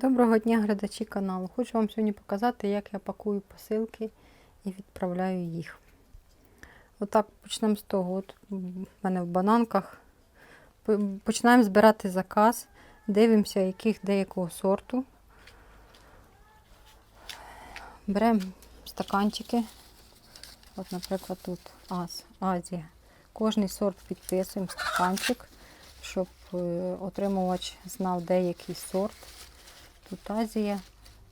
Доброго дня, глядачі каналу. Хочу вам сьогодні показати, як я пакую посилки і відправляю їх. Отак почнемо з того. От в мене в бананках. Починаємо збирати заказ, дивимося, яких деякого сорту. Беремо стаканчики. От, наприклад, тут Аз, Азія. Кожний сорт підписуємо стаканчик, щоб е, отримувач знав деякий сорт. Тут Азія,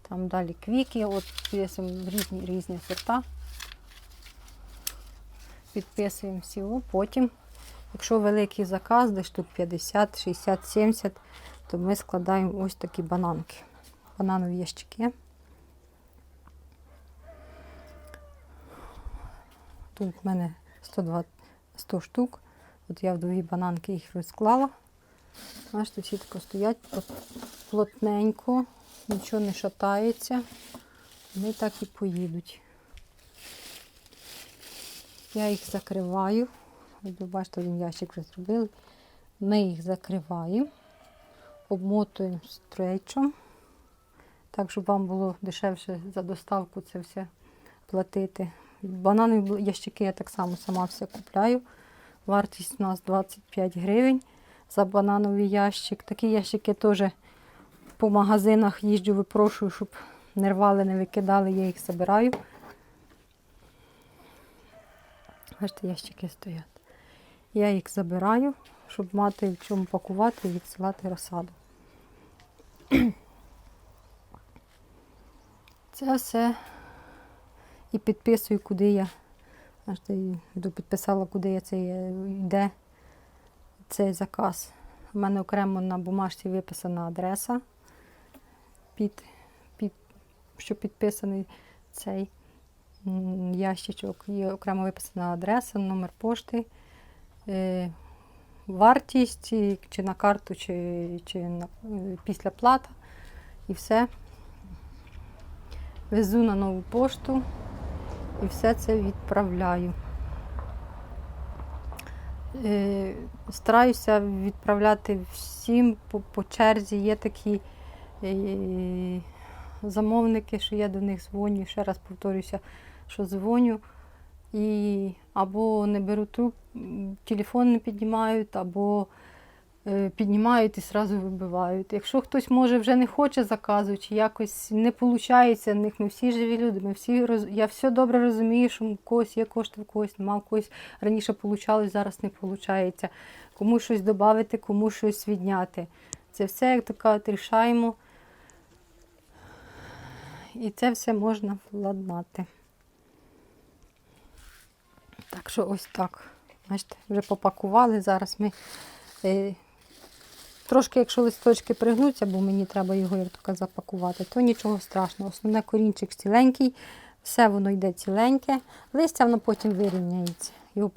там далі квіки, от підписуємо різні різні сорта. Підписуємо всі. Потім, якщо великий заказ, десь штук 50, 60, 70, то ми складаємо ось такі бананки. Бананові ящики. Тут в мене 120, 100 штук. От я в дві бананки їх розклала. Бачите, всі тако стоять плотненько, нічого не шатається. Вони так і поїдуть. Я їх закриваю. Ви бачите, один ящик вже зробили. Ми їх закриваємо, обмотуємо стрейчом, так, щоб вам було дешевше за доставку це все платити. Бананові ящики я так само сама все купляю. Вартість у нас 25 гривень за банановий ящик. Такі ящики теж по магазинах їжджу, випрошую, щоб не рвали, не викидали, я їх забираю. Бачите, ящики стоять. Я їх забираю, щоб мати в чому пакувати і відсилати розсаду. Це все і підписую, куди я. Бачите, йду підписала, куди я це йде цей заказ. У мене окремо на бумажці виписана адреса, під, під, що підписаний цей ящичок. Є окремо виписана адреса, номер пошти, е, вартість, чи на карту, чи, чи на, е, після плата. І все. Везу на нову пошту і все це відправляю. Е, Стараюся відправляти всім по, по черзі. Є такі е, замовники, що я до них дзвоню, ще раз повторюся, що дзвоню і або не беру труп, телефон не піднімають, або піднімають і одразу вибивають. Якщо хтось може вже не хоче заказу, чи якось не виходить в них, ми всі живі люди, ми всі роз... я все добре розумію, що в когось є кошти, в когось немає, в когось раніше получалось, зараз не виходить. Кому щось додати, кому щось відняти. Це все, як то кажуть, рішаємо. І це все можна владнати. Так що ось так. Бачите, вже попакували. Зараз ми е, трошки, якщо листочки пригнуться, бо мені треба його кажуть, запакувати, то нічого страшного. Основне корінчик ціленький, все воно йде ціленьке, листя воно потім вирівняється. Його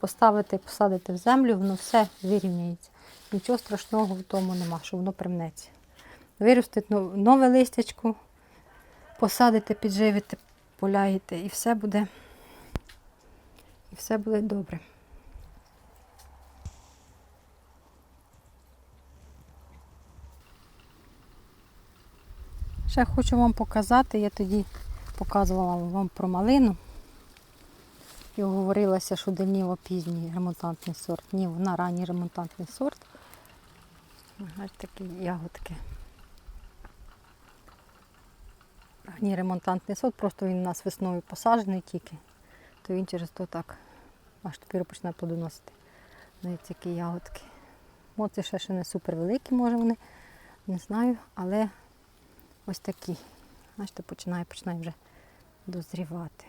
поставити, посадити в землю, воно все вирівняється. Нічого страшного в тому нема, що воно примнеться. Виростить нове листячко, посадите, підживите, поляєте, і все буде, і все буде добре. Ще хочу вам показати, я тоді показувала вам про малину. І говорилося, що Даніло пізній ремонтантний сорт. Ні, вона ранній ремонтантний сорт. Ось такі ягодки. Ранній ремонтантний сорт, просто він у нас весною посаджений тільки, то він через то так аж тепер почне плодоносити. Дивіться, які ягодки. Моці ще, ще не супер великі, може вони, не знаю, але ось такі. Бачите, починає, починає вже дозрівати.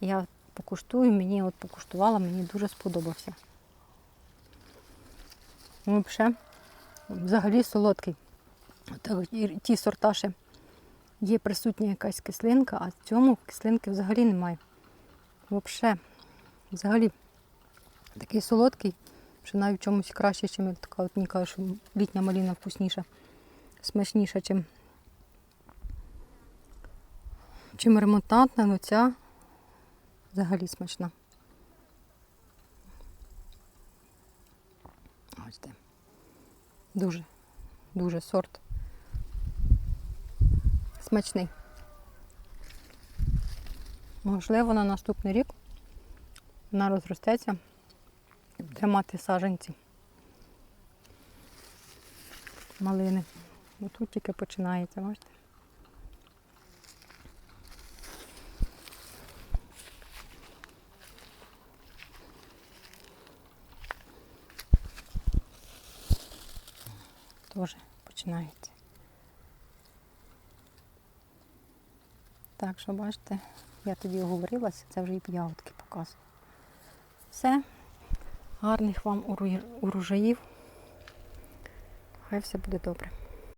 Я покуштую, мені от покуштувала, мені дуже сподобався. Ну, Взагалі, взагалі солодкий. От ті сорта ще є присутня якась кислинка, а в цьому кислинки взагалі немає. Взагалі, взагалі такий солодкий, що навіть в чомусь краще, ніж така, от мені кажуть, що літня маліна вкусніша, смачніша, чим, чим ремонтантна, ну ця взагалі смачна. Ось де. Дуже, дуже сорт смачний. Можливо, на наступний рік вона розростеться і буде саженці малини. Бо тут тільки починається, бачите? Теж починається. Так що, бачите, я тоді оговорилася, це вже і ягодки показую. Все. Гарних вам урожаїв. Хай все буде добре.